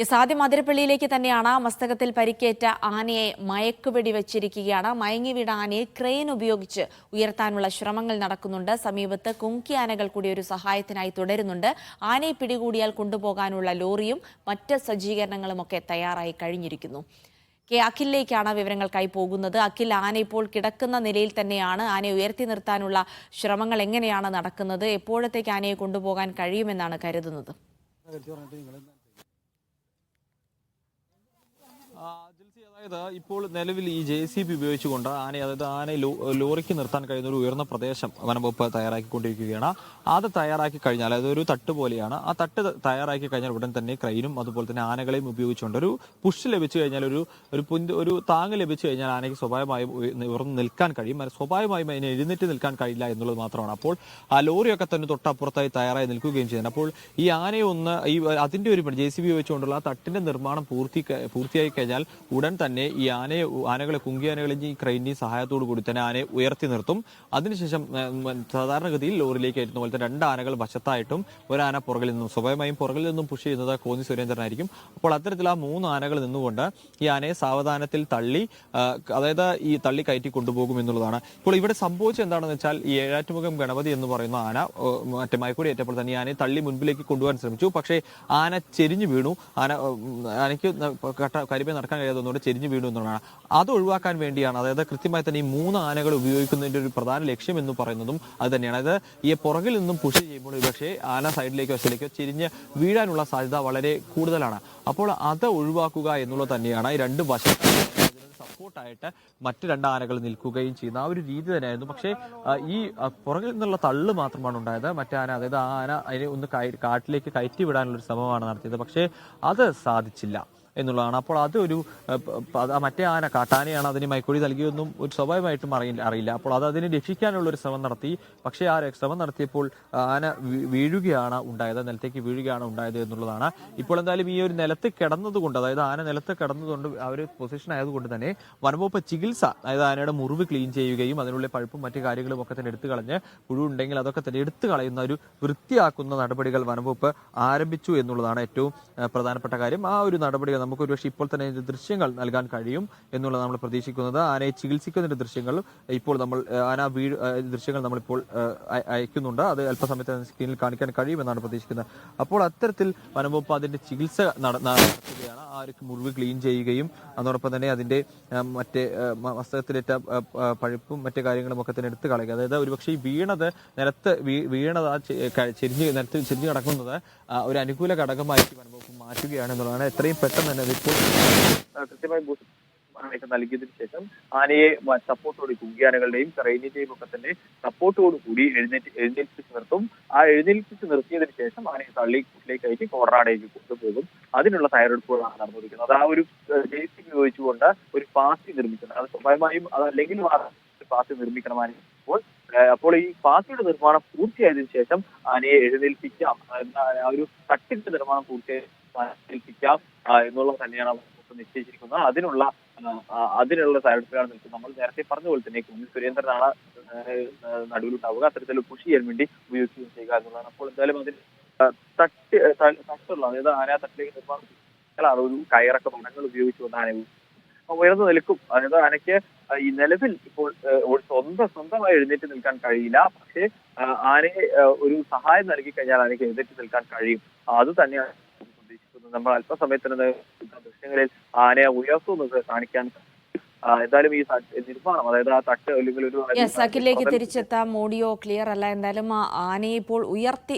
Yes ആദ്യം അതിരപ്പള്ളിയിലേക്ക് തന്നെയാണ് മസ്തകത്തിൽ പരിക്കേറ്റ ആനയെ മയക്കുവെടി വെച്ചിരിക്കുകയാണ്. മയങ്ങി വീണ ആനയെ ക്രെയിൻ ഉപയോഗിച്ച് ഉയർത്താനുള്ള ശ്രമങ്ങൾ നടക്കുന്നുണ്ട്. സമീപത്ത് കുങ്കി ആനകൾ കൂടി ഒരു സഹായത്തിനായി തുടരുന്നുണ്ട്. ആനയെ പിടികൂടിയാൽ കൊണ്ടുപോകാനുള്ള ലോറിയും മറ്റ് സജ്ജീകരണങ്ങളുമൊക്കെ തയ്യാറായി കഴിഞ്ഞിരിക്കുന്നു. കെ അഖിലിലേക്കാണ് വിവരങ്ങൾക്കായി പോകുന്നത്. അഖിൽ ആന ഇപ്പോൾ കിടക്കുന്ന നിലയിൽ തന്നെയാണ്. ആനയെ ഉയർത്തി നിർത്താനുള്ള ശ്രമങ്ങൾ എങ്ങനെയാണ് നടക്കുന്നത്? എപ്പോഴത്തേക്ക് ആനയെ കൊണ്ടുപോകാൻ കഴിയുമെന്നാണ് കരുതുന്നത് ആ, ജിൽസി, അതായത് ഇപ്പോൾ നിലവിൽ ഈ ജെ സി ബി ഉപയോഗിച്ചുകൊണ്ട് ആനയെ അതായത് ആനയെ ലോറിക്ക് നിർത്താൻ കഴിയുന്ന ഒരു ഉയർന്ന പ്രദേശം വനംവകുപ്പ് തയ്യാറാക്കിക്കൊണ്ടിരിക്കുകയാണ്. അത് തയ്യാറാക്കി കഴിഞ്ഞാൽ അതായത് ഒരു തട്ട് പോലെയാണ്. ആ തട്ട് തയ്യാറാക്കി കഴിഞ്ഞാൽ ഉടൻ തന്നെ ക്രൈനും അതുപോലെ തന്നെ ആനകളെയും ഉപയോഗിച്ചുകൊണ്ട് ഒരു പുഷ് ലഭിച്ചു കഴിഞ്ഞാൽ ഒരു ഒരു പുന്ത് ഒരു താങ്ങ് ലഭിച്ചു കഴിഞ്ഞാൽ ആനയ്ക്ക് സ്വാഭാവികമായും ഉയർന്നു നിൽക്കാൻ കഴിയും. സ്വാഭാവികമായും അതിനെ എഴുന്നേറ്റ് നിൽക്കാൻ കഴിയില്ല എന്നുള്ളത് മാത്രമാണ്. അപ്പോൾ ആ ലോറിയൊക്കെ തന്നെ തൊട്ടപ്പുറത്തായി തയ്യാറായി നിൽക്കുകയും ചെയ്യുന്നത്. അപ്പോൾ ഈ ആനയെ ഒന്ന് ഈ അതിന്റെ ഒരു ജെ സി ബി വെച്ചുകൊണ്ടുള്ള ആ തട്ടിന്റെ നിർമ്മാണം പൂർത്തി പൂർത്തിയായി കഴിഞ്ഞാൽ ഉടൻ തന്നെ ഈ ആനയെ ആനകളെ കുങ്കിയാനകളെയും ഈ ക്രൈനി സഹായത്തോടു കൂടി തന്നെ ആനയെ ഉയർത്തി നിർത്തും. അതിനുശേഷം സാധാരണഗതിയിൽ ലോറിയിലേക്ക് എത്തുന്ന പോലത്തെ രണ്ട് ആനകൾ വശത്തായിട്ടും ഒരു ആന പുറകിൽ നിന്നും സ്വാഭാവികമായും പുറകിൽ നിന്നും പുഷ് ചെയ്യുന്നത് കോന്നി സുരേന്ദ്രനായിരിക്കും അപ്പോൾ അത്തരത്തിൽ ആ മൂന്ന് ആനകൾ നിന്നുകൊണ്ട് ഈ ആനയെ സാവധാനത്തിൽ തള്ളി അതായത് ഈ തള്ളി കയറ്റി കൊണ്ടുപോകും എന്നുള്ളതാണ്. ഇപ്പോൾ ഇവിടെ സംഭവിച്ചത് എന്താണെന്ന് വെച്ചാൽ ഈ ഏഴാറ്റുമുഖം ഗണപതി എന്ന് പറയുന്ന ആന മറ്റേ മയക്കൂടി ഏറ്റപ്പോൾ തന്നെ ആനയെ തള്ളി മുൻപിലേക്ക് കൊണ്ടുപോകാൻ ശ്രമിച്ചു. പക്ഷേ ആന ചെരിഞ്ഞു വീണു. ആന ആനയ്ക്ക് കട്ട കരിമേ നടക്കാൻ കഴിയാതെ ചെരിഞ്ഞു വീണു എന്നുള്ളതാണ്. അത് ഒഴിവാക്കാൻ വേണ്ടിയാണ് അതായത് കൃത്യമായി തന്നെ ഈ മൂന്ന് ആനകൾ ഉപയോഗിക്കുന്നതിന്റെ ഒരു പ്രധാന ലക്ഷ്യം എന്ന് പറയുന്നതും അത് തന്നെയാണ്. അതായത് ഈ പുറകിൽ നിന്നും പുഷ് ചെയ്യുമ്പോൾ പക്ഷേ ആന സൈഡിലേക്കോ വശത്തിലേക്കോ ചെരിഞ്ഞ് വീഴാനുള്ള സാധ്യത വളരെ കൂടുതലാണ്. അപ്പോൾ അത് ഒഴിവാക്കുക എന്നുള്ളത് തന്നെയാണ് ഈ രണ്ട് വശത്തും സപ്പോർട്ടായിട്ട് മറ്റ് രണ്ട് ആനകൾ നിൽക്കുകയും ചെയ്യുന്ന ആ ഒരു രീതി തന്നെയായിരുന്നു. പക്ഷേ ഈ പുറകിൽ നിന്നുള്ള തള്ളു മാത്രമാണ് ഉണ്ടായത്. മറ്റേ ആന അതായത് ആ ആന അതിനെ ഒന്ന് കാട്ടിലേക്ക് കയറ്റി വിടാനുള്ള ഒരു ശ്രമമാണ് നടത്തിയത്. പക്ഷേ അത് സാധിച്ചില്ല. എന്നുള്ളതാണ്. അപ്പോൾ അതൊരു മറ്റേ ആന കാട്ടാനയാണ് അതിന് മൈക്കൊടി നൽകിയൊന്നും ഒരു സ്വാഭാവികമായിട്ടും അറിയില്ല അറിയില്ല. അപ്പോൾ അത് അതിനെ രക്ഷിക്കാനുള്ള ഒരു ശ്രമം നടത്തി. പക്ഷേ ആ ശ്രമം നടത്തിയപ്പോൾ ആന വീഴുകയാണ് ഉണ്ടായത് നിലത്തേക്ക് വീഴുകയാണ് ഉണ്ടായത് എന്നുള്ളതാണ്. ഇപ്പോൾ എന്തായാലും ഈ ഒരു നിലത്ത് കിടന്നതുകൊണ്ട് അതായത് ആന നിലത്ത് കിടന്നതുകൊണ്ട് ഒരു പൊസിഷൻ ആയതുകൊണ്ട് തന്നെ വനംവകുപ്പ് ചികിത്സ അതായത് ആനയുടെ മുറിവ് ക്ലീൻ ചെയ്യുകയും അതിനുള്ള പഴുപ്പും മറ്റു കാര്യങ്ങളും ഒക്കെ തന്നെ എടുത്തു കളഞ്ഞ് പുഴു ഉണ്ടെങ്കിൽ അതൊക്കെ തന്നെ എടുത്തു കളയുന്ന ഒരു വൃത്തിയാക്കുന്ന നടപടികൾ വനംവകുപ്പ് ആരംഭിച്ചു എന്നുള്ളതാണ് ഏറ്റവും പ്രധാനപ്പെട്ട കാര്യം. ആ ഒരു നടപടികൾ നമുക്ക് ഒരുപക്ഷെ ഇപ്പോൾ തന്നെ ഇതിന്റെ ദൃശ്യങ്ങൾ നൽകാൻ കഴിയും എന്നുള്ളത് നമ്മൾ പ്രതീക്ഷിക്കുന്നത്. ആനയെ ചികിത്സിക്കുന്നതിന്റെ ദൃശ്യങ്ങൾ ഇപ്പോൾ നമ്മൾ ആന വീഴ് ദൃശ്യങ്ങൾ നമ്മളിപ്പോൾ അയക്കുന്നുണ്ട്. അത് അല്പസമയത്ത് സ്ക്രീനിൽ കാണിക്കാൻ കഴിയുമെന്നാണ് പ്രതീക്ഷിക്കുന്നത്. അപ്പോൾ അത്തരത്തിൽ വനംവകുപ്പ് അതിന്റെ ചികിത്സ നട- നടത്തുകയാണ്. ആ ഒരു മുറിവ് ക്ലീൻ ചെയ്യുകയും അതോടൊപ്പം തന്നെ അതിന്റെ മറ്റേ വസ്ത്രത്തിലേറ്റ പഴുപ്പും മറ്റു കാര്യങ്ങളും ഒക്കെ തന്നെ എടുത്ത് കളയുക. അതായത് ഒരുപക്ഷെ ഈ വീണത് നിലത്ത് വീണത് ചെരിഞ്ഞ് നിലത്ത് ചെരിഞ്ഞ് കിടക്കുന്നത് ഒരു അനുകൂല ഘടകമായിട്ട് വനംവകുപ്പ് മാറ്റുകയാണ് എന്നുള്ളതാണ് എത്രയും പെട്ടെന്ന് തന്നെ റിപ്പോർട്ട് കൃത്യമായി നൽകിയതിനു ശേഷം ആനയെ സപ്പോർട്ടോട് കുങ്കിയാനകളുടെയും ക്രൈനിന്റെയും ഒക്കെ തന്നെ സപ്പോർട്ടോട് കൂടി എഴുന്നേറ്റ് എഴുന്നേൽപ്പിച്ച് നിർത്തും. ആ എഴുന്നേൽപ്പിച്ച് നിർത്തിയതിനു ശേഷം ആനയെ തള്ളി കൂട്ടിലേക്ക് അയച്ച് കോർണാടേക്ക് കൊണ്ടുപോകും. അതിനുള്ള തയ്യാറെടുപ്പുകളാണ് നടന്നിരിക്കുന്നത് ആ ഒരു ജെ ഉപയോഗിച്ചുകൊണ്ട് ഒരു പാസി നിർമ്മിക്കുന്നത് അത് സ്വാഭാവികമായും അതല്ലെങ്കിൽ പാർട്ടി നിർമ്മിക്കണം അപ്പോൾ അപ്പോൾ ഈ പാർട്ടിയുടെ നിർമ്മാണം പൂർത്തിയായതിനു ശേഷം ആനയെ എഴുന്നേൽപ്പിക്കാം. ആ ഒരു തട്ടിന്റെ നിർമ്മാണം പൂർത്തിയായി എഴുന്നേൽപ്പിക്കാം എന്നുള്ള തന്നെയാണ് നിശ്ചയിച്ചിരിക്കുന്നത്. അതിനുള്ള അതിനുള്ള സാഹചര്യത്തിലാണ് നിൽക്കുന്നത്. നമ്മൾ നേരത്തെ പറഞ്ഞ പോലെ തന്നെ കുഞ്ഞു സുരേന്ദ്രനാണ് നടുവിലുണ്ടാവുക. അത്തരത്തിൽ പുഷ് ചെയ്യാൻ വേണ്ടി ഉപയോഗിക്കുകയും ചെയ്യുക എന്നുള്ളതാണ്. അപ്പോൾ എന്തായാലും അതിന് തട്ട് തട്ടുള്ള അതായത് ആന തട്ടിലേക്ക് നിർമ്മാണം ഒരു കയറൊക്കെ മരങ്ങൾ ഉപയോഗിച്ചുകൊണ്ട് ആന ഉയർന്നു നിൽക്കും അതായത് ആനയ്ക്ക് ഈ നിലവിൽ ഇപ്പോൾ സ്വന്തം സ്വന്തമായി എഴുന്നേറ്റ് നിൽക്കാൻ കഴിയില്ല. പക്ഷേ ആനയെ ഒരു സഹായം നൽകി കഴിഞ്ഞാൽ ആനയ്ക്ക് എഴുന്നേറ്റ് നിൽക്കാൻ കഴിയും. അത് തന്നെയാണ് നമ്മൾ അല്പസമയത്തിന് ദൃശ്യങ്ങളിൽ ആനയെ ഉയർത്തുന്നത് കാണിക്കാൻ എന്തായാലും ഈ നിർമ്മാണം അതായത് ആ തട്ട് അല്ലെങ്കിൽ ഒരു യെസ് അഖിലേക്ക് തിരിച്ചെത്താം. മോഡിയോ ക്ലിയർ അല്ല. എന്തായാലും ആ ആനയെ ഇപ്പോൾ ഉയർത്തി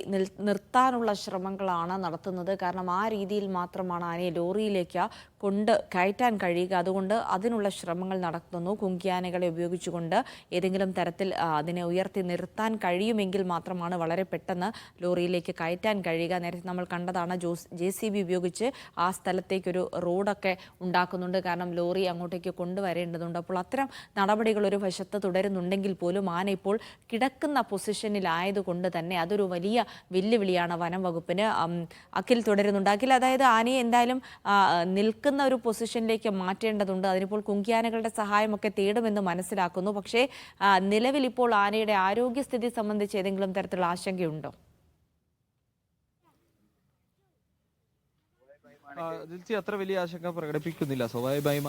നിർത്താനുള്ള ശ്രമങ്ങളാണ് നടത്തുന്നത്. കാരണം ആ രീതിയിൽ മാത്രമാണ് ആനയെ ലോറിയിലേക്ക് കൊണ്ട് കയറ്റാൻ കഴിയുക. അതുകൊണ്ട് അതിനുള്ള ശ്രമങ്ങൾ നടത്തുന്നു. കുങ്കിയാനകളെ ഉപയോഗിച്ചുകൊണ്ട് ഏതെങ്കിലും തരത്തിൽ അതിനെ ഉയർത്തി നിർത്താൻ കഴിയുമെങ്കിൽ മാത്രമാണ് വളരെ പെട്ടെന്ന് ലോറിയിലേക്ക് കയറ്റാൻ കഴിയുക. നേരത്തെ നമ്മൾ കണ്ടതാണ് ജോസ് ജെ സി ബി ഉപയോഗിച്ച് ആ സ്ഥലത്തേക്കൊരു റോഡൊക്കെ ഉണ്ടാക്കുന്നുണ്ട്. കാരണം ലോറി അങ്ങോട്ടേക്ക് കൊണ്ടുവരേണ്ടതുണ്ട് അപ്പോൾ അത്തരം നടപടികൾ ഒരു വശത്ത് തുടരുന്നുണ്ടെങ്കിൽ പോലും ആന ഇപ്പോൾ കിടക്കുന്ന പൊസിഷനിലായതുകൊണ്ട് തന്നെ അതൊരു വലിയ വെല്ലുവിളിയാണ് വനം വകുപ്പിന് അഖിൽ തുടരുന്നുണ്ട്. അഖിൽ അതായത് ആനയെ എന്തായാലും നിൽക്കുന്ന ഒരു പൊസിഷനിലേക്ക് മാറ്റേണ്ടതുണ്ട്. അതിനിപ്പോൾ കുങ്കിയാനകളുടെ സഹായമൊക്കെ തേടുമെന്ന് മനസ്സിലാക്കുന്നു. പക്ഷേ നിലവിൽ ഇപ്പോൾ ആനയുടെ ആരോഗ്യസ്ഥിതി സംബന്ധിച്ച് ഏതെങ്കിലും തരത്തിലുള്ള ആശങ്കയുണ്ടോ? ദിൽസി അത്ര വലിയ ആശങ്ക പ്രകടിപ്പിക്കുന്നില്ല. സ്വാഭാവികമായും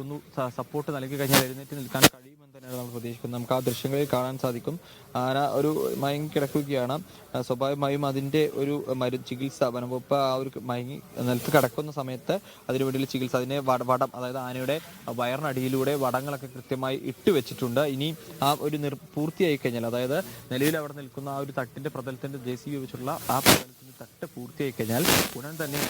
ഒന്ന് സപ്പോർട്ട് നൽകി കഴിഞ്ഞാൽ എഴുന്നേറ്റ് നിൽക്കാൻ കഴിയുമെന്ന് തന്നെയാണ് നമ്മൾ പ്രതീക്ഷിക്കുന്നത്. നമുക്ക് ആ ദൃശ്യങ്ങളിൽ കാണാൻ സാധിക്കും. ആന ഒരു മയങ്ങി കിടക്കുകയാണ്. സ്വാഭാവികമായും അതിന്റെ ഒരു മരു ചികിത്സ വനംവകുപ്പ് ആ ഒരു മയങ്ങി നിലത്ത് കിടക്കുന്ന സമയത്ത് അതിനു വേണ്ടിയുള്ള ചികിത്സ അതിനെ വട- അതായത് ആനയുടെ വയറിനടിയിലൂടെ വടങ്ങളൊക്കെ കൃത്യമായി ഇട്ട് വെച്ചിട്ടുണ്ട്. ഇനി ആ ഒരു നിർ പൂർത്തിയായി കഴിഞ്ഞാൽ അതായത് നിലവിൽ അവിടെ നിൽക്കുന്ന ആ ഒരു തട്ടിന്റെ പ്രതലത്തിന്റെ ജെ സി വെച്ചുള്ള ആ പ്രതലത്തിന്റെ തട്ട് പൂർത്തിയായി കഴിഞ്ഞാൽ ഉടൻ തന്നെ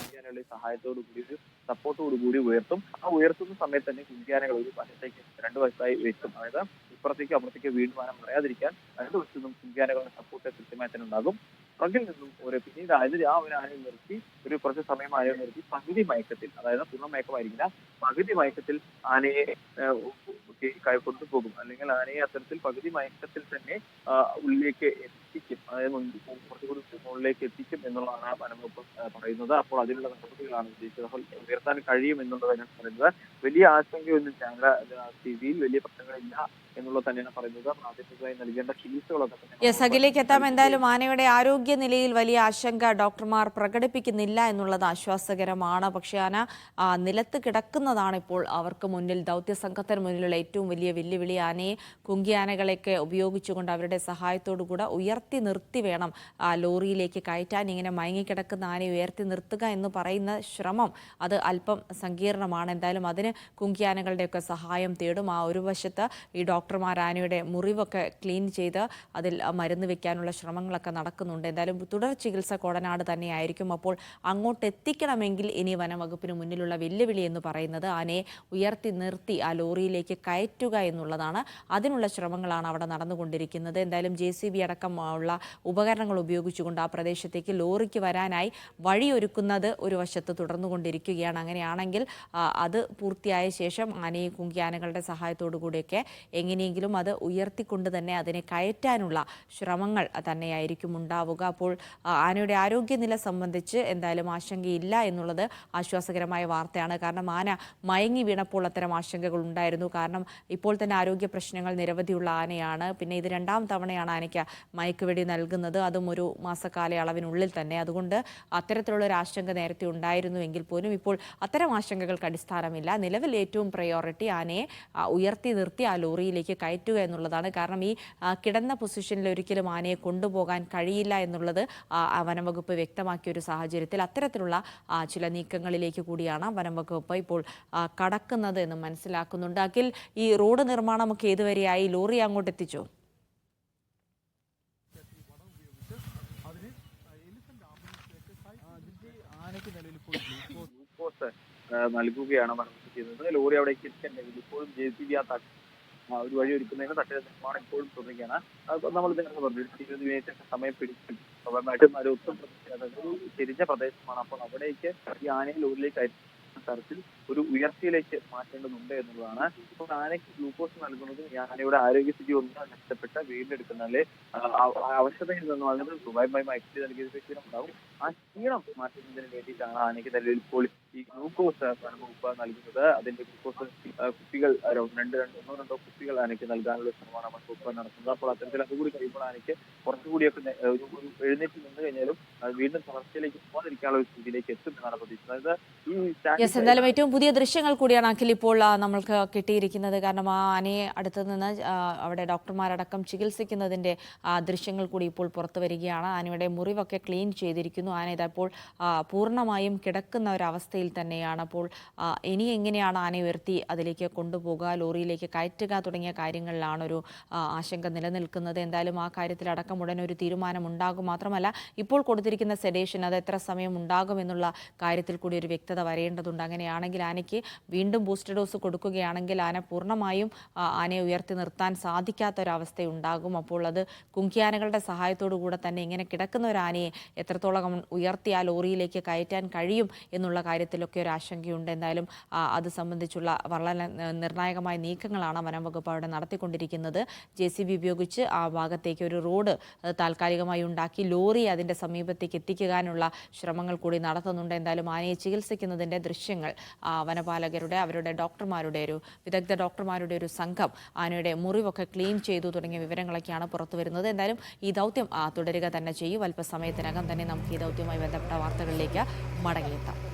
സഹായത്തോടു കൂടി ഒരു സപ്പോർട്ടോടു കൂടി ഉയർത്തും. ആ ഉയർത്തുന്ന സമയത്ത് തന്നെ കുഞ്ചിയാനകൾ ഒരു വശത്തേക്ക് രണ്ട് വശത്തായി വെക്കും. അതായത് ഇപ്പുറത്തേക്ക് അപ്പുറത്തേക്ക് വീണ്ടും പറയാതിരിക്കാൻ രണ്ട് നിന്നും കുഞ്ചിയാനകളുടെ സപ്പോർട്ട് കൃത്യമായി തന്നെ ഉണ്ടാകും. പുറകിൽ നിന്നും ഒരു പിന്നീട് അതായത് ആ ഒരു ആനയെ നിർത്തി ഒരു കുറച്ച് സമയം ആനയെ നിർത്തി പകുതി മയക്കത്തിൽ അതായത് പൂർണ മയക്കമായിരിക്കില്ല പകുതി മയക്കത്തിൽ ആനയെ കൊണ്ടുപോകും അല്ലെങ്കിൽ ആനയെ അത്തരത്തിൽ പകുതി മയക്കത്തിൽ തന്നെ ഉള്ളിലേക്ക് എത്തിക്കും. അതായത് കുറച്ചുകൂടി മുകളിലേക്ക് എത്തിക്കും എന്നുള്ളതാണ് ആ വനംവകുപ്പ് പറയുന്നത്. അപ്പോൾ അതിനുള്ള നടപടികളാണ് ഉദ്ദേശിച്ചത്. ഉയർത്താൻ കഴിയും എന്നുള്ളതാണ് പറയുന്നത്. വലിയ ആശങ്കയൊന്നും ചാങ്ക സ്ഥിതിയിൽ വലിയ പ്രശ്നങ്ങളില്ല എന്നുള്ളത് തന്നെയാണ് പറയുന്നത്. പ്രാദേശികമായി നൽകേണ്ട ചികിത്സകളൊക്കെ അഖിലേക്ക് എത്താം എന്തായാലും ആനയുടെ ആരോഗ്യ നിലയിൽ വലിയ ആശങ്ക ഡോക്ടർമാർ പ്രകടിപ്പിക്കുന്നില്ല എന്നുള്ളത് ആശ്വാസകരമാണ്. പക്ഷേ ആന നിലത്ത് കിടക്കുന്നതാണ് ഇപ്പോൾ അവർക്ക് മുന്നിൽ. ദൗത്യ സംഘത്തിന് മുന്നിലുള്ള ഏറ്റവും വലിയ വെല്ലുവിളി ആനയെ കുങ്കി ആനകളെയൊക്കെ ഉപയോഗിച്ചുകൊണ്ട് അവരുടെ സഹായത്തോടു കൂടെ ഉയർത്തി നിർത്തി വേണം. ആ, ലോറിയിലേക്ക് കയറ്റാൻ ഇങ്ങനെ മയങ്ങിക്കിടക്കുന്ന ആനയെ ഉയർത്തി നിർത്തുക എന്ന് പറയുന്ന ശ്രമം അത് അല്പം സങ്കീർണമാണ്. എന്തായാലും അതിന് കുങ്കിയാനകളുടെയൊക്കെ സഹായം തേടും. ആ ഒരു വശത്ത് ഈ ഡോക്ടർമാർ ആനയുടെ മുറിവൊക്കെ ക്ലീൻ ചെയ്ത് അതിൽ മരുന്ന് വെക്കാനുള്ള ശ്രമങ്ങളൊക്കെ നടക്കുന്നുണ്ട്. എന്തായാലും തുടർ ചികിത്സ കോടനാട് തന്നെയായിരിക്കും. അപ്പോൾ അങ്ങോട്ട് എത്തിക്കണമെങ്കിൽ ഇനി വനംവകുപ്പിന് മുന്നിലുള്ള വെല്ലുവിളി എന്ന് പറയുന്നത് ആനയെ ഉയർത്തി നിർത്തി ആ ലോറിയിലേക്ക് കയറ്റുക എന്നുള്ളതാണ്. അതിനുള്ള ശ്രമങ്ങളാണ് അവിടെ നടന്നുകൊണ്ടിരിക്കുന്നത്. എന്തായാലും ജെ സി അടക്കമുള്ള ഉപകരണങ്ങൾ ഉപയോഗിച്ചുകൊണ്ട് ആ പ്രദേശത്തേക്ക് ലോറിക്ക് വരാനായി വഴിയൊരുക്കുന്നത് ഒരു വശത്ത് തുടർന്നുകൊണ്ടിരിക്കുകയാണ്. അങ്ങനെയാണെങ്കിൽ അത് പൂർത്തിയായ ശേഷം ആനയെ കുങ്കിയാനകളുടെ സഹായത്തോടു കൂടിയൊക്കെ എങ്ങനെയെങ്കിലും അത് ഉയർത്തിക്കൊണ്ട് തന്നെ അതിനെ കയറ്റാനുള്ള ശ്രമങ്ങൾ തന്നെയായിരിക്കും ഉണ്ടാവുക. അപ്പോൾ ആനയുടെ ആരോഗ്യനില സംബന്ധിച്ച് എന്തായാലും ആശങ്കയില്ല എന്നുള്ളത് ആശ്വാസകരമായ വാർത്തയാണ്. കാരണം ആന മയങ്ങി വീണപ്പോൾ അത്തരം ആശങ്കകൾ ഉണ്ടായിരുന്നു. കാരണം ഇപ്പോൾ തന്നെ ആരോഗ്യ പ്രശ്നങ്ങൾ നിരവധിയുള്ള ആനയാണ്. പിന്നെ ഇത് രണ്ടാം തവണയാണ് ആനയ്ക്ക് മയക്കുവെടി നൽകുന്നത് അതും ഒരു മാസക്കാലയളവിനുള്ളിൽ തന്നെ. അതുകൊണ്ട് അത്തരത്തിലുള്ള ഒരു ആശങ്ക നേരത്തെ ഉണ്ടായിരുന്നു എങ്കിൽ പോലും ഇപ്പോൾ അത്തരം ആശങ്കകൾക്ക് അടിസ്ഥാനമില്ല. നിലവിൽ ഏറ്റവും പ്രയോറിറ്റി ആനയെ ഉയർത്തി നിർത്തി ആ ലോറിയിലേക്ക് കയറ്റുക എന്നുള്ളതാണ്. കാരണം ഈ കിടന്ന പൊസിഷനിൽ ഒരിക്കലും ആനയെ കൊണ്ടുപോകാൻ കഴിയില്ല എന്നുള്ളത് വനംവകുപ്പ് വ്യക്തമാക്കിയ ഒരു സാഹചര്യത്തിൽ അത്തരത്തിലുള്ള ചില നീക്കങ്ങളിലേക്ക് കൂടിയാണ് വനംവകുപ്പ് ഇപ്പോൾ കടക്കുന്നത് എന്ന് മനസ്സിലാക്കുന്നുണ്ട്. അഖിൽ ഈ റോഡ് നിർമ്മാണമൊക്കെ ഏതുവരെയായി? ലോറി അങ്ങോട്ട് എത്തിച്ചോ ആനയ്ക്ക് നിലവിൽ ഇപ്പോൾ ഗ്ലൂക്കോസ് നൽകുകയാണ് ചെയ്യുന്നത്. ലോറി അവിടേക്ക് എത്തിക്കണ്ടെങ്കിൽ ഇപ്പോഴും ജെ സി ബി ആ തട്ട് ഒരു വഴി ഒരുക്കുന്നതിന് തട്ടിന്റെ നിർമ്മാണം ഇപ്പോഴും തുടരുകയാണ്. നമ്മൾ നേരത്തെ പറഞ്ഞു. ഇരുപത് മിനിറ്റ് സമയം പിടിക്കും സ്വാഭാവികമായിട്ടും ഒരു ഒത്തും ഒരു തിരിഞ്ഞ പ്രദേശമാണ്. അപ്പോൾ അവിടേക്ക് ഈ ആനയെ ലോറിയിലേക്ക് അയക്കുന്ന തരത്തിൽ ഒരു ഉയർച്ചയിലേക്ക് മാറ്റേണ്ടതുണ്ട് എന്നുള്ളതാണ്. ഇപ്പോൾ ആനയ്ക്ക് ഗ്ലൂക്കോസ് നൽകുന്നത് ഈ ആനയുടെ ആരോഗ്യസ്ഥിതി ഒന്ന് വീണ്ടെടുക്കുന്ന അല്ലെ അവശതയിൽ നിന്നും അതായത് സ്വാഭാവികമായും മയക്കി നൽകിയ ക്ഷീണം ഉണ്ടാവും. ആ ക്ഷീണം മാറ്റുന്നതിന് വേണ്ടിയിട്ടാണ് ആനയ്ക്ക് നിലവിൽ ഇപ്പോൾ ഈ ഗ്ലൂക്കോസ് വനംവകുപ്പ് നൽകുന്നത്. അതിന്റെ ഗ്ലൂക്കോസ് കുപ്പികൾ രണ്ട് ഒന്നോ രണ്ടോ കുപ്പികൾ ആനയ്ക്ക് നൽകാനുള്ള ശ്രമമാണ് വനംവകുപ്പ് നടത്തുന്നത്. അപ്പോൾ അത്തരത്തിൽ അതുകൂടി കഴിയുമ്പോൾ ആനയ്ക്ക് കുറച്ചുകൂടിയൊക്കെ ഒരു ഒരു എഴുന്നേറ്റ് നിന്ന് കഴിഞ്ഞാലും വീണ്ടും തളർച്ചയിലേക്ക് പോകാതിരിക്കാനുള്ള ഒരു സ്ഥിതിയിലേക്ക് എത്തും എന്നാണ് പ്രതീക്ഷിക്കുന്നത്. എന്തായാലും ഏറ്റവും പുതിയ ദൃശ്യങ്ങൾ കൂടിയാണ് അഖിൽ ഇപ്പോൾ നമ്മൾക്ക് കിട്ടിയിരിക്കുന്നത്. കാരണം ആ ആനയെ അടുത്ത് നിന്ന് അവിടെ ഡോക്ടർമാരടക്കം ചികിത്സിക്കുന്നതിന്റെ ആ, ദൃശ്യങ്ങൾ കൂടി ഇപ്പോൾ പുറത്തു വരികയാണ്. ആനയുടെ മുറിവൊക്കെ ക്ലീൻ ചെയ്തിരിക്കുന്നു. ആന. ഇതപ്പോൾ പൂർണമായും കിടക്കുന്ന ഒരവസ്ഥയിൽ തന്നെയാണ്. അപ്പോൾ ഇനി എങ്ങനെയാണ് ആനയെ ഉയർത്തി അതിലേക്ക് കൊണ്ടുപോകുക? ലോറിയിലേക്ക് കയറ്റുക തുടങ്ങിയ കാര്യങ്ങളിലാണ് ഒരു ആശങ്ക നിലനിൽക്കുന്നത്. എന്തായാലും ആ കാര്യത്തിൽ അടക്കം ഉടനെ ഒരു തീരുമാനം ഉണ്ടാകും. മാത്രമല്ല ഇപ്പോൾ കൊടുത്തിരിക്കുന്ന സെഡേഷൻ അത് എത്ര സമയം ഉണ്ടാകും എന്നുള്ള കാര്യത്തിൽ കൂടി ഒരു വ്യക്തത വരേണ്ടതുണ്ട്. അങ്ങനെയാണെങ്കിൽ ആനയ്ക്ക് വീണ്ടും ബൂസ്റ്റർ ഡോസ് കൊടുക്കുകയാണെങ്കിൽ ആന പൂർണമായും ആനയെ ഉയർത്തി നിർത്താൻ സാധിക്കാത്തൊരവസ്ഥ ഉണ്ടാകും അപ്പോൾ അത് കുങ്കിയാനകളുടെ സഹായത്തോടു കൂടെ തന്നെ ഇങ്ങനെ കിടക്കുന്ന ഒരു ആനയെ എത്രത്തോളം ഉയർത്തി ആ ലോറിയിലേക്ക് കയറ്റാൻ കഴിയും എന്നുള്ള കാര്യത്തിലൊക്കെ ഒരു ആശങ്കയുണ്ട്. എന്തായാലും അത് സംബന്ധിച്ചുള്ള വളരെ നിർണായകമായ നീക്കങ്ങളാണ് വനം വകുപ്പ് അവിടെ നടത്തിക്കൊണ്ടിരിക്കുന്നത്. ജെ സി ബി ഉപയോഗിച്ച് ആ ഭാഗത്തേക്ക് ഒരു റോഡ് താൽക്കാലികമായി ഉണ്ടാക്കി ലോറി അതിന്റെ സമീപത്തേക്ക് എത്തിക്കാനുള്ള ശ്രമങ്ങൾ കൂടി നടത്തുന്നുണ്ട്. എന്തായാലും ആനയെ ചികിത്സിക്കുന്നതിന്റെ ദൃശ്യങ്ങൾ വനപാലകരുടെ അവരുടെ ഡോക്ടർമാരുടെ ഒരു വിദഗ്ധ ഡോക്ടർമാരുടെ ഒരു സംഘം ആനയുടെ മുറിവൊക്കെ ക്ലീൻ ചെയ്തു തുടങ്ങിയ വിവരങ്ങളൊക്കെയാണ് പുറത്തു വരുന്നത് എന്തായാലും ഈ ദൗത്യം തുടരുക തന്നെ ചെയ്യും. അല്പസമയത്തിനകം തന്നെ നമുക്ക് ഈ ദൗത്യവുമായി ബന്ധപ്പെട്ട വാർത്തകളിലേക്ക് മടങ്ങിയെത്താം.